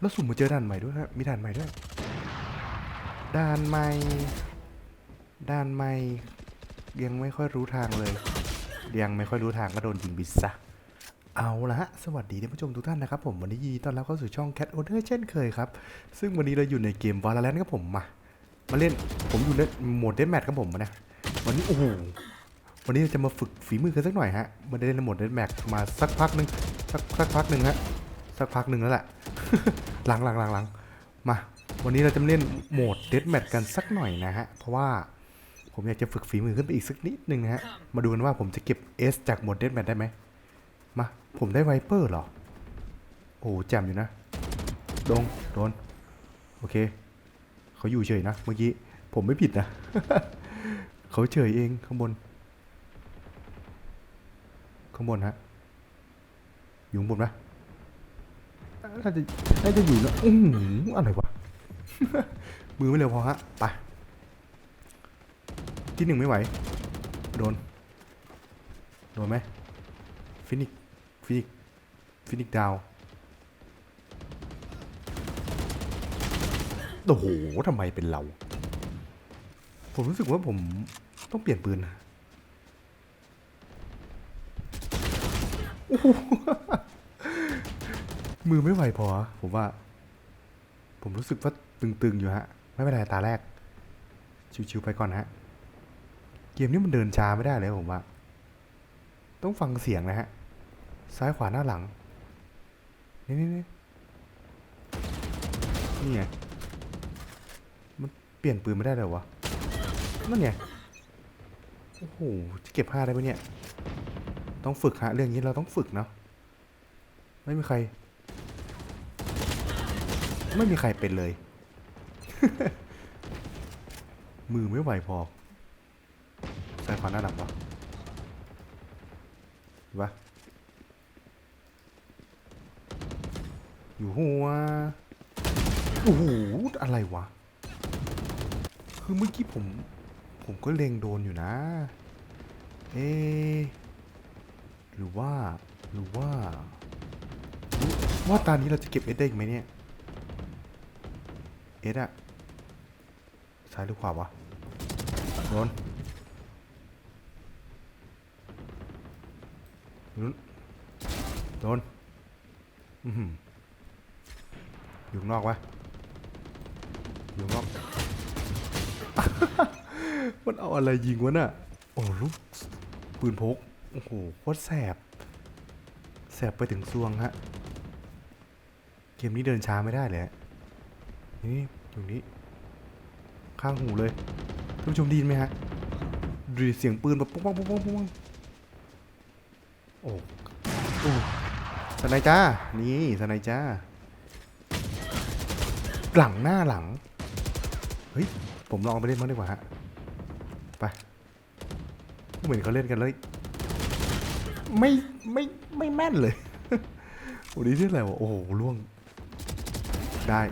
แล้วสุ่มมาเจอด่านใหม่ด้วยฮะ มีด่านใหม่ด้วย ด่านใหม่ ด่านใหม่ ยังไม่ค่อยรู้ทางเลย ยังไม่ค่อยรู้ทางก็โดนยิงบิสซะเอาละฮะ สวัสดีท่านผู้ชมทุกท่านนะครับผมวันนี้ยีต้อนรับเข้าสู่ช่อง Cat Order เช่นเคยครับ ซึ่งวันนี้เราอยู่ในเกม Valorant ครับผมมา มาเล่น ผมอยู่ในโหมดเดนแมทครับผมนะ วันนี้โอ้โห วันนี้เราจะมาฝึกฝีมือกันสักหน่อยฮะมาเล่นในโหมดเดนแมทมาสักพักหนึ่งสักสักพักหนึ่งฮะ สักพักหนึ่งแล้วแหละ หลังหลังหลังหลังมา วันนี้เราจะเล่นโหมดเดนแมทกันสักหน่อยนะฮะ เพราะว่าผมอยากจะฝึกฝีมือขึ้นไปอีกสักนิดนึงนะฮะ มาดูกันว่าผมจะเก็บ S จากโหมดเดนแมทได้ไหมมา ผมได้ไวเปอร์เหรอ โอ้แจ่มอยู่นะ โดนโดน โอเค เขาอยู่เฉยนะ เมื่อกี้ ผมไม่ผิดนะ เขาเฉยเองข้างบน ข้างบนฮะ อยู่ข้างบนปะ น่าจะน่าจะอยู่นะอื้อหืออะไรวะ มือไม่เร็วพอฮะ ไปที่หนึ่งไม่ไหว โดน โดนไหม ฟินิก ฟินิก ฟินิกดาว โอ้โหทำไมเป็นเรา ผมรู้สึกว่าผมต้องเปลี่ยนปืนนะโอ้โห มือไม่ไหวพอ ผมว่า ผมรู้สึกว่าตึงๆอยู่ฮะ ไม่เป็นไรตาแรก ชิวๆไปก่อนฮะ เกมนี้มันเดินช้าไม่ได้เลยผมว่า ต้องฟังเสียงนะฮะ ซ้ายขวาหน้าหลัง นี่นี่นี่นี่ไง มันเปลี่ยนปืนไม่ได้เลยวะ นั่นไง โอ้โห จะเก็บผ้าได้ปะเนี่ย ต้องฝึกฮะ เรื่องนี้เราต้องฝึกเนาะ ไม่มีใคร ไม่มีใครเป็นเลย มือไม่ไหวพอใส่ขวาหน้าหลังปะเห็นปะอยู่หัวโอ้โหอะไรวะ คือเมื่อกี้ผม ผมก็เล็งโดนอยู่นะ เอ หรือว่า หรือว่า ว่าตอนนี้เราจะเก็บเอสได้อีกไหมเนี่ย เอสอะซ้ายหรือขวาวะโดนนู้นโดนอือหืออยู่ข้างนอกวะอยู่ข้างนอก มันเอาอะไรยิงวะน่ะ โอ้ลูกปืนพก โอ้โหโคตรแสบ แสบไปถึงซวงฮะ เกมนี้เดินช้าไม่ได้เลยฮะ นี่ตรงนี้ ข้างหูเลยท่านผู้ชมไดีนไหมฮะดูเสียงปืนแบบปุ๊บปั๊บปุ๊บปั๊บปุ๊บปั๊บโอ้โอ้สไนจ้า นี่สไนจ้า หลังหน้าหลัง เฮ้ย ผมลองไปเล่นบ้งดีกว่าฮะ ไป เหมือนเขาเล่นกันเลย ไม่ไม่ไม่แม่นเลยวันนี้ที่อะไรวะ โอ้โหล่วง ได้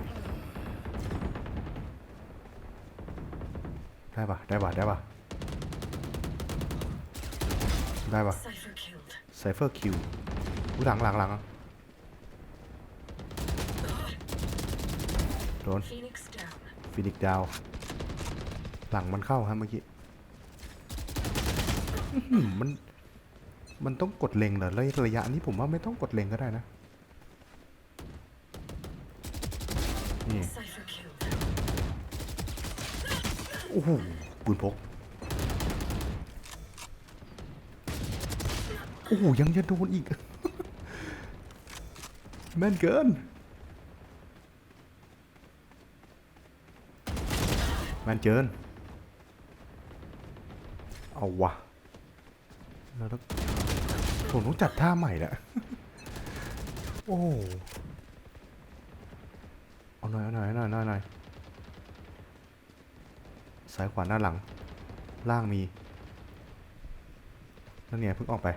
ได้ปะได้ปะได้ปะได้ปะ Cipher killed. ไซเฟอร์คิวหลังหลังหลังโดน Phoenix down. ฟินิกดาว หลังมันเข้าฮะเมื่อกี้อื้อหือมัน มันต้องกดเล็งเหรอระยะระยะนี้ผมว่าไม่ต้องกดเล็งก็ได้นะ โอ้โหปืนพกโอ้โหยังจะโดนอีก แม่นเกิน แม่นเกิน เอาวะเราต้องผมต้องจัดท่าใหม่แหละโอ้เอาหน่อยเอาหน่อยเอาหน่อยเอาหน่อย ซ้ายขวาหน้าหลัง ล่างมีนั่นเนี่ยเพิ่งออกไป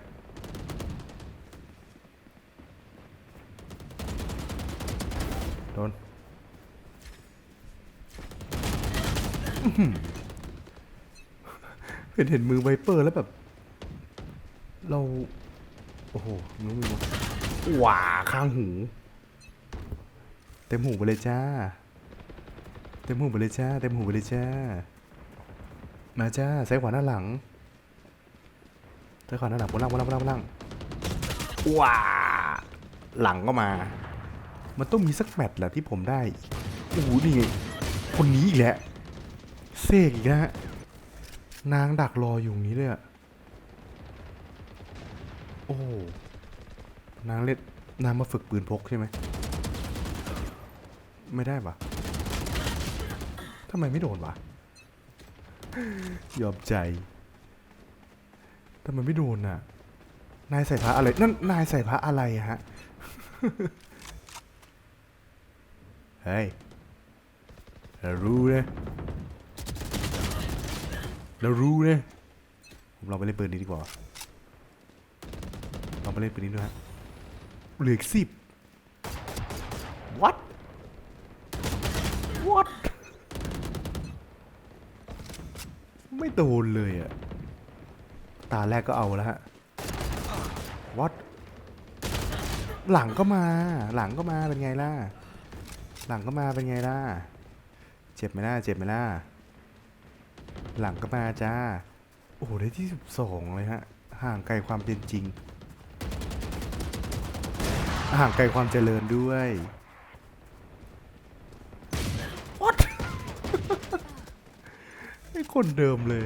โดนเห็นเห็นมือไวเปอร์แล้วแบบ เรา โอ้โหมือมือว้าข้างหู เต็มหูไปเลยจ้า เต็มหูไปเลยจ้า เต็มหูไปเลยจ้า มาจ้าซ้ายขวาหน้าหลังซ้ายขวาหน้าหลังบนล่างบนล่างบนล่างบนล่างว้าหลังก็มา มันต้องมีสักแมตช์แหละที่ผมได้โอ้โหนี่คนนี้อีกแล้วเสกอีกแล้วฮะนางดักรออยู่อย่างนี้เลยอะโอ้นางเล่นนางมาฝึกปืนพกใช่ไหมไม่ได้ปะทำไมไม่โดนวะ ยอมใจทำไมไม่โดนน่ะ นายใส่พระอะไร นั่นนายใส่พระอะไรอะฮะ เฮ้ยเรารู้นะเรารู้นะผมลองไปเล่นปืนนี้ดีกว่าลองไปเล่นปืนนี้ด้วยฮะเหลืออีกสิบ what what ไม่ โดนเลยอะตาแรกก็เอาแล้วฮะ what หลังก็มา หลังก็มาเป็นไงล่ะ หลังก็มาเป็นไงล่ะ เจ็บไหมล่ะ เจ็บไหมล่ะ หลังก็มาจ้า โอ้โหได้ที่สิบสองเลยฮะ ห่างไกลความเป็นจริง ห่างไกลความเจริญด้วย what ไอ้ คนเดิมเลย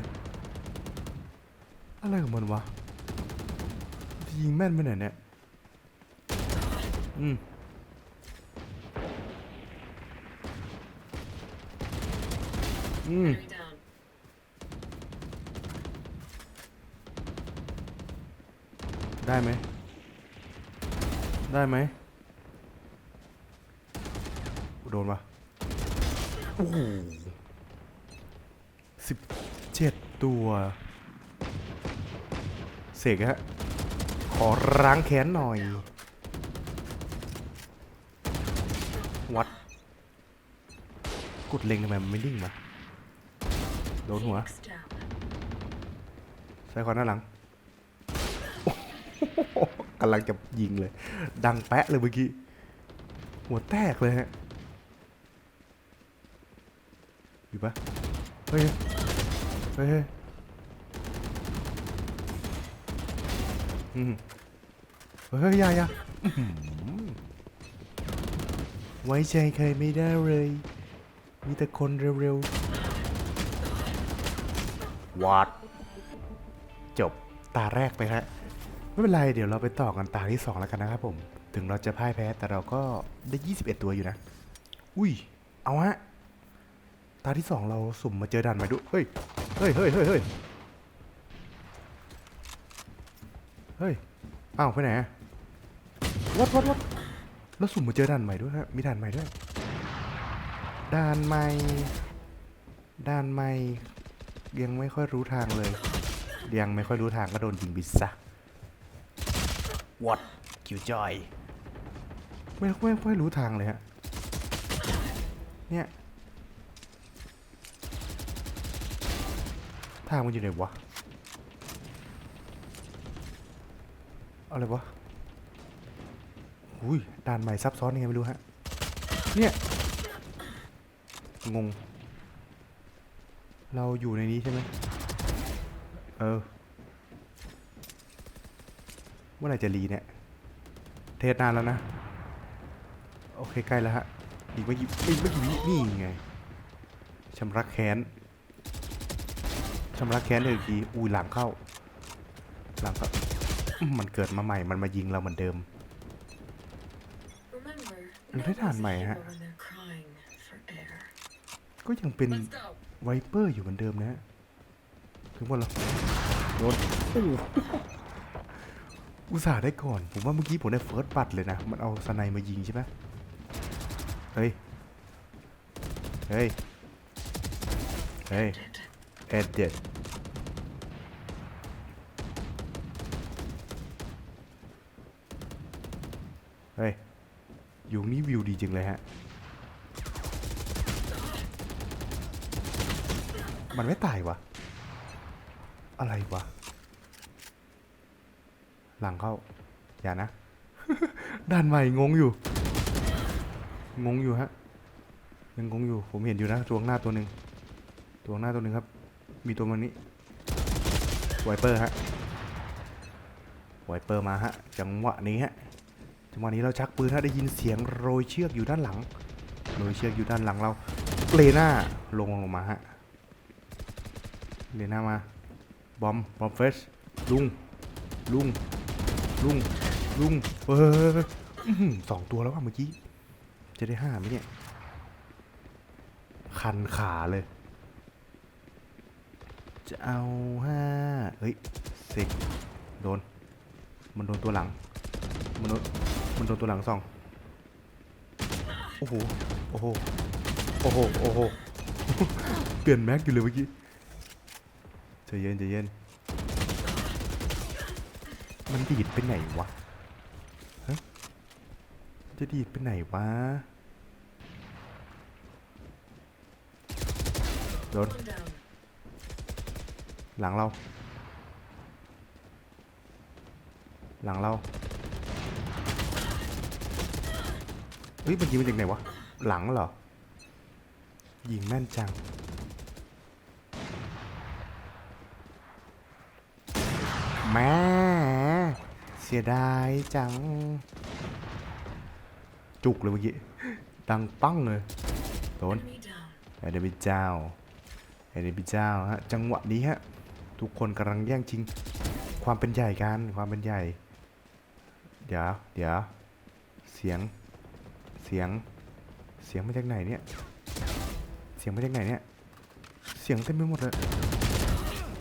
อะไรของมันวะยิงแม่นไปไหนเนี่ย อืมอืมได้ไหม ได้ไหม โดนปะโอ้โห สิบเจ็ดตัว เสกฮะ ขอล้างแค้นหน่อย วัด กดเล็งทำไมมันไม่นิ่งมาโดนหัวใส่ขวาหน้าหลังกำลังจะยิงเลย ดังแปะเลยเมื่อกี้ หัวแตกเลยฮะอยู่ปะเฮ้ย เฮ้ยเฮ้ยอืมเฮ้ยอยาอยาอื้อหือไว้ใจใครไม่ได้เลย มีแต่คนเร็วๆวัดจบตาแรกไปฮะไม่เป็นไร เดี๋ยวเราไปต่อกันตาที่ 2 แล้วกันนะครับผม ถึงเราจะพ่ายแพ้แต่เราก็ได้ 21 ตัวอยู่นะ อุ้ย เอาฮะ ตาที่2เราสุ่มมาเจอด่านใหม่ด้วยเฮ้ย เฮ้ยเฮ้ยเฮ้ยเฮ้ยเฮ้ยอ้าวไปไหนอะวัดวัดวัดแล้วสุ่มมาเจอด่านใหม่ด้วยฮะ มีด่านใหม่ด้วย ด่านใหม่ ด่านใหม่ยังไม่ค่อยรู้ทางเลย ยังไม่ค่อยรู้ทางก็โดนยิงบิดซะ What คิวจอย ไม่ไม่ค่อยรู้ทางเลยฮะ เนี่ย ทางมันอยู่ไหนวะอะไรวะอุ้ยด่านใหม่ซับซ้อนยังไงไม่รู้ฮะ เนี่ย งง เราอยู่ในนี้ใช่ไหมเออ เมื่อไหร่จะรีเนี่ย เทสนานแล้วนะ โอเคใกล้แล้วฮะ อีกไม่กี่อีกไม่กี่วินี่ไงชำระแค้น ชำระแค้นเลยอีกทีอุ้ยหลังเข้า หลังเข้า มันเกิดมาใหม่ มันมายิงเราเหมือนเดิม Remember, Anh no thấy thằng one's mày hả? evil when they're crying for air. ก็ยังเป็นไวเปอร์อยู่เหมือนเดิมนะ ถึงหมดแล้วโดนอุตส่าห์ได้ก่อน ผมว่าเมื่อกี้ผมได้เฟิร์สบัตเลยนะ มันเอาสไนมายิงใช่ไหมเฮ้ย เฮ้ย เฮ้ย Did. เอ็ดเด็ดเฮ้ย อยู่นี้วิวดีจริงเลยฮะ มันไม่ตายวะ อะไรวะ หลังเข้า อย่านะ ด้านใหม่งงอยู่ งงอยู่ฮะ ยังงงอยู่ ผมเห็นอยู่นะ ตัวหน้าตัวหนึ่งตัวหน้าตัวหนึ่งครับ มีตัวมันนี้ไวเปอร์ฮะไวเปอร์มาฮะ จังหวะนี้ฮะ จังหวะนี้เราชักปืนฮะได้ยินเสียงโรยเชือกอยู่ด้านหลัง โรยเชือกอยู่ด้านหลังเรา เลน่าลงลงมาฮะ เลน่ามา บอม บอมเฟสลุง ลุง ลุง ลุง เอออื้อหือสองตัวแล้วว่ะเมื่อกี้ จะได้ห้าไหมเนี่ย คันขาเลย จะเอาห้าเฮ้ยเสกโดน มันโดนตัวหลัง มันโดนมันโดนตัวหลังสองโอ้โห โอ้โห โอ้โห โอ้โห เปลี่ยนแม็กอยู่เลยเมื่อกี้ใจเย็นใจเย็น มันดีดไปไหนวะฮะจะดีดไปไหนวะโดน หลังเรา หลังเราเฮ้ยมันยิงมาจากไหนวะ หลังเหรอ ยิงแม่นจัง แม่เสียดายจัง จุกเลยเมื่อกี้ ดังปั้งเลยโดน Enemy down. ไอเดบิเจ้าไอเดบิเจ้าฮะ จังหวะนี้ฮะ ทุกคนกำลังแย่งชิง ความเป็นใหญ่กันความเป็นใหญ่ เดี๋ยวเดี๋ยวเสียงเสียงเสียงมาจากไหนเนี่ย เสียงมาจากไหนเนี่ย เสียงเต็มไปหมดเลย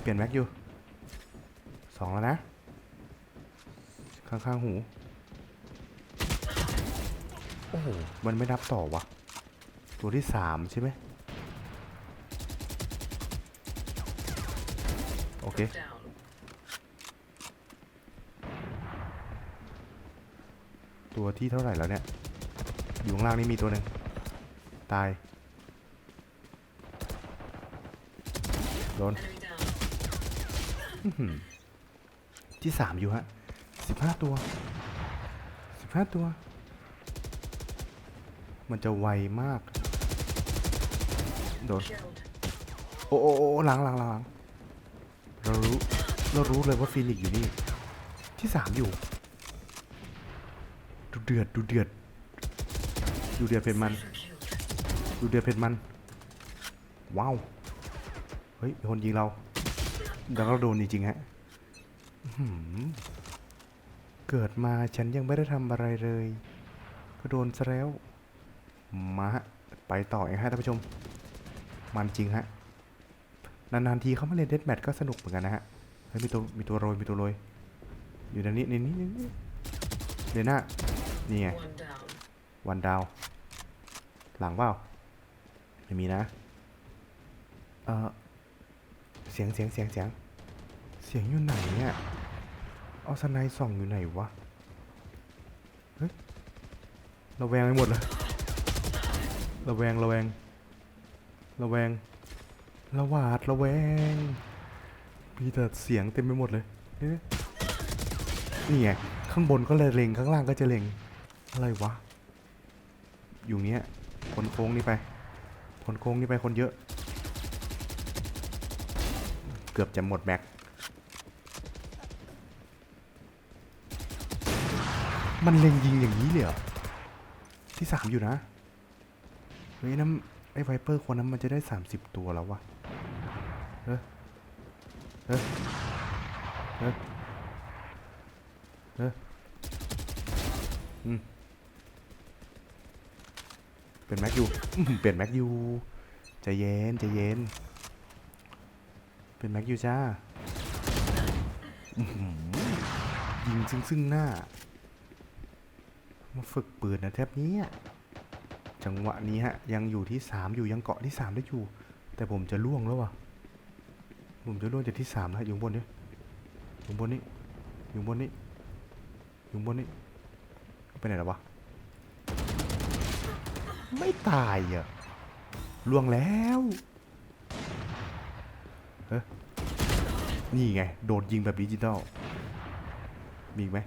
เปลี่ยนแม็กอยู่สองแล้วนะ ข้างๆหู โอ้โห มันไม่นับต่อวะ ตัวที่สามใช่ไหม เค ตัวที่เท่าไหร่แล้วเนี่ย อยู่ข้างล่างนี่มีตัวหนึ่งตาย โดนที่สามอยู่ฮะสิบห้าตัวสิบห้าตัว มันจะไวมาก โดน โอ้โอ้โอ้หลังหลังหลังหลัง เรารู้เรารู้เลยว่าฟีนิกซ์อยู่นี่ ที่สามอยู่ ดูเดือดดูเดือด ดูเดือดเป็นมัน ดูเดือดเผ็ดมัน ว้าว เฮ้ยมีคนยิงเราแล้วเราโดนจริงๆฮะเกิดมาฉันยังไม่ได้ทำอะไรเลย ก็โดนซะแล้ว มา ไปต่อเองฮะท่านผู้ชม มันจริงฮะ นานๆทีเขามาเล่นเดสแมทก็สนุกเหมือนกันนะฮะเฮ้ยมีตัวมีตัวโรยมีตัวโรยอยู่ในนี้ในนี้ในนี้เดน่านี่ไงวันดาว หลังเปล่าไม่มีนะเออเสียงเสียงเสียงเสียงเสียงอยู่ไหนเนี่ยเอาสไนส่องอยู่ไหนวะเฮ้ยระแวงไปหมดเลยระแวงระแวงระแวง ระหวาดระแวง มีแต่เสียงเต็มไปหมดเลยนี่ไงข้างบนก็เลยเล็งข้างล่างก็จะเล็ง อะไรวะ อยู่เนี้ยคนโค้งนี่ไปคนโค้งนี่ไปคนเยอะ เกือบจะหมดแม็กมันเล็งยิงอย่างนี้เลยเหรอที่สามอยู่นะ เฮ้ยน้ำไอ้ไวเปอร์คนนั้นมันจะได้สามสิบตัวแล้ววะ ฮ้ยเฮ้ยเฮ้ยเฮ้ยอืมเป็นแม็กยูอื้อหือเป็นแม็กยูใจเย็นใจเย็น เป็นแม็กยูจ้ายิงซึ่งซึ่งหน้า มาฝึกปืนนะแทบเนี้ยจังหวะนี้ฮะ ยังอยู่ที่สามอยู่ยังเกาะที่สามได้อยู่ แต่ผมจะล่วงแล้ววะ ผมจะล่วงจากที่สามแล้วอยู่ข้างบนนี้อยู่ข้างบนนี้อยู่ข้างบนนี้อยู่ข้างบนนี้ไปไหนแล้ววะไม่ตายอะล่วงแล้วเฮ้ยนี่ไง โดดยิงแบบดิจิตอลมีไหม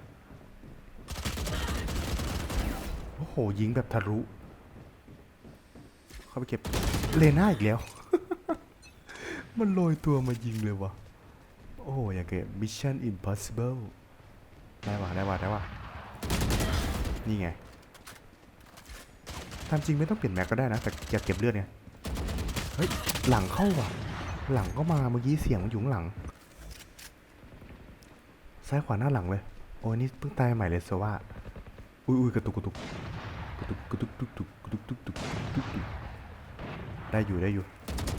โอ้โหยิงแบบทะลุาไปเก็บเลน่าอีกแล้ว มันโรยตัวมายิงเลยวะโอ้โหอย่างเกม Mission Impossible ได้วะได้วะได้วะนี่ไงตามจริงไม่ต้องเปลี่ยนแม็กก็ได้นะ แต่อยากเก็บเลือดไงเฮ้ย หลังเข้าว่ะ หลังก็มาเมื่อกี้เสียงมันอยู่งหลัง ซ้ายขวาหน้าหลังเลย โอ้ยนี่เพิ่งตายใหม่เลยโซว่าอุ้ยอุ้ยกระตุกกระตุกกระตุกกระตุกตุกตุกกระตุกตุกตุกตุกตุกได้อยู่ได้อยู่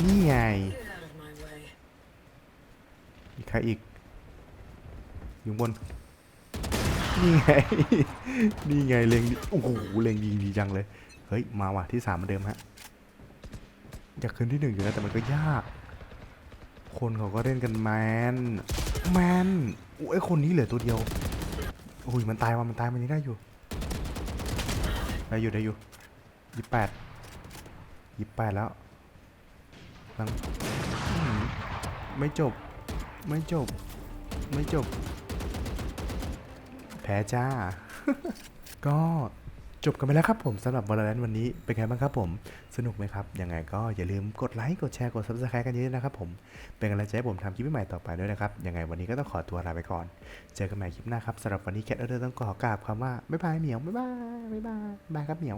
นี่ไง อีกใครอีก อยู่บน นี่ไง นี่ไงเลงดีโอ้โหเลงดีดีจังเลย เฮ้ย มาว่ะที่สามเหมือนเดิมฮะ อยากขึ้นที่หนึ่งอยู่นะแต่มันก็ยาก คนเขาก็เล่นกันแมน แมนโอ้ยคนนี้เหลือตัวเดียวโอ้ยมันตายว่ะมันตายมันยังได้อยู่ ได้อยู่ได้อยู่ยี่แปดยี่แปดแล้วลังไม่จบ ไม่จบ ไม่จบ แพ้จ้า ก็จบกันไปแล้วครับผมสำหรับ Valorant วันนี้เป็นไงบ้างครับผม สนุกไหมครับ ยังไงก็อย่าลืมกดไลค์ กดแชร์ กด Subscribe กันเยอะๆนะครับผม เป็นกำลังใจให้ผมทำคลิปใหม่ๆต่อไปด้วยนะครับ ยังไงวันนี้ก็ต้องขอตัวลาไปก่อน เจอกันใหม่คลิปหน้าครับสำหรับวันนี้แคทเออร์ต้องขอกราบคำว่า บ๊ายบายเหมียว บ๊ายบาย บ๊ายบายบ๊ายบายครับเหมียว